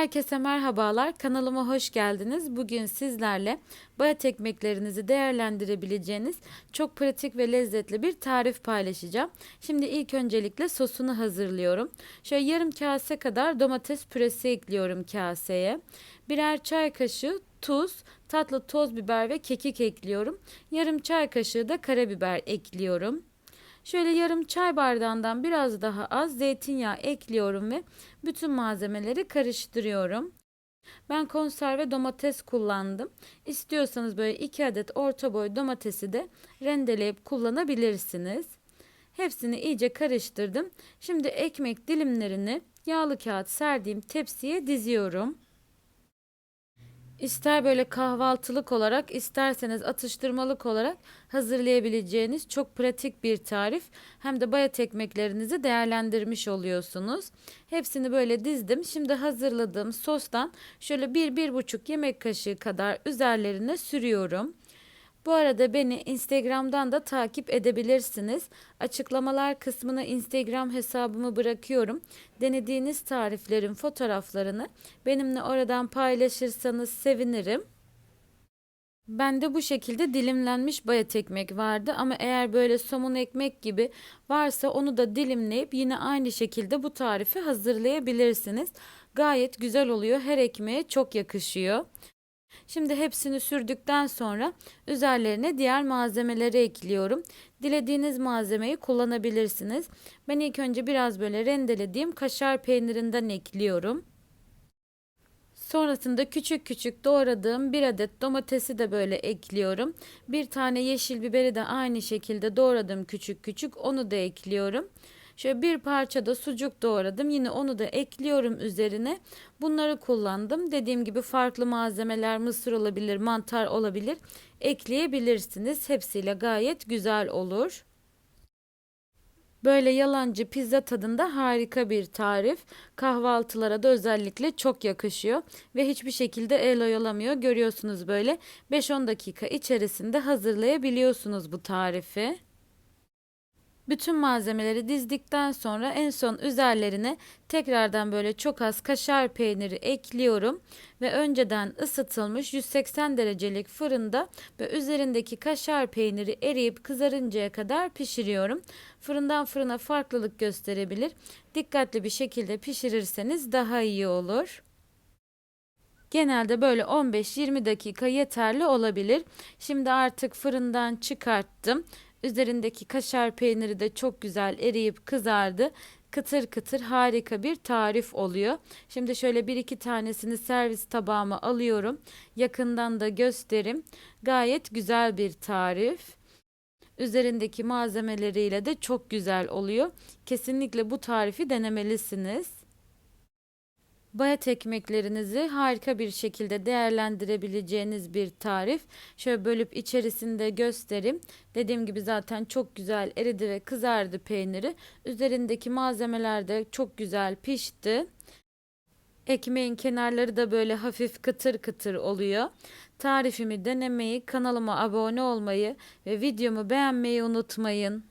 Herkese merhabalar. Kanalıma hoş geldiniz. Bugün sizlerle bayat ekmeklerinizi değerlendirebileceğiniz çok pratik ve lezzetli bir tarif paylaşacağım. Şimdi ilk öncelikle sosunu hazırlıyorum. Şöyle yarım kase kadar domates püresi ekliyorum kaseye. Birer çay kaşığı tuz, tatlı toz biber ve kekik ekliyorum. Yarım çay kaşığı da karabiber ekliyorum. Şöyle yarım çay bardağından biraz daha az zeytinyağı ekliyorum ve bütün malzemeleri karıştırıyorum. Ben konserve domates kullandım. İstiyorsanız böyle 2 adet orta boy domatesi de rendeleyip kullanabilirsiniz. Hepsini iyice karıştırdım. Şimdi ekmek dilimlerini yağlı kağıt serdiğim tepsiye diziyorum. İster böyle kahvaltılık olarak isterseniz atıştırmalık olarak hazırlayabileceğiniz çok pratik bir tarif. Hem de bayat ekmeklerinizi değerlendirmiş oluyorsunuz. Hepsini böyle dizdim. Şimdi hazırladığım sostan şöyle 1-1,5 yemek kaşığı kadar üzerlerine sürüyorum. Bu arada beni Instagram'dan da takip edebilirsiniz. Açıklamalar kısmına Instagram hesabımı bırakıyorum. Denediğiniz tariflerin fotoğraflarını benimle oradan paylaşırsanız sevinirim. Bende bu şekilde dilimlenmiş bayat ekmek vardı ama eğer böyle somun ekmek gibi varsa onu da dilimleyip yine aynı şekilde bu tarifi hazırlayabilirsiniz. Gayet güzel oluyor. Her ekmeğe çok yakışıyor. Şimdi hepsini sürdükten sonra üzerlerine diğer malzemeleri ekliyorum. Dilediğiniz malzemeyi kullanabilirsiniz. Ben ilk önce biraz böyle rendelediğim kaşar peynirinden ekliyorum. Sonrasında küçük küçük doğradığım bir adet domatesi de böyle ekliyorum. Bir tane yeşil biberi de aynı şekilde doğradım küçük küçük onu da ekliyorum. Şöyle bir parça da sucuk doğradım. Yine onu da ekliyorum üzerine. Bunları kullandım. Dediğim gibi farklı malzemeler mısır olabilir, mantar olabilir. Ekleyebilirsiniz. Hepsiyle gayet güzel olur. Böyle yalancı pizza tadında harika bir tarif. Kahvaltılara da özellikle çok yakışıyor ve hiçbir şekilde el oyalamıyor. Görüyorsunuz böyle 5-10 dakika içerisinde hazırlayabiliyorsunuz bu tarifi. Bütün malzemeleri dizdikten sonra en son üzerlerine tekrardan böyle çok az kaşar peyniri ekliyorum ve önceden ısıtılmış 180 derecelik fırında ve üzerindeki kaşar peyniri eriyip kızarıncaya kadar pişiriyorum. Fırından fırına farklılık gösterebilir. Dikkatli bir şekilde pişirirseniz daha iyi olur. Genelde böyle 15-20 dakika yeterli olabilir. Şimdi artık fırından çıkarttım Üzerindeki kaşar peyniri de çok güzel eriyip kızardı. Kıtır kıtır harika bir tarif oluyor. Şimdi şöyle bir iki tanesini servis tabağıma alıyorum. Yakından da gösterim. Gayet güzel bir tarif. Üzerindeki malzemeleriyle de çok güzel oluyor. Kesinlikle bu tarifi denemelisiniz. Bayat ekmeklerinizi harika bir şekilde değerlendirebileceğiniz bir tarif. Şöyle bölüp içerisinde göstereyim. Dediğim gibi zaten çok güzel eridi ve kızardı peyniri. Üzerindeki malzemeler de çok güzel pişti. Ekmeğin kenarları da böyle hafif kıtır kıtır oluyor. Tarifimi denemeyi, kanalıma abone olmayı ve videomu beğenmeyi unutmayın.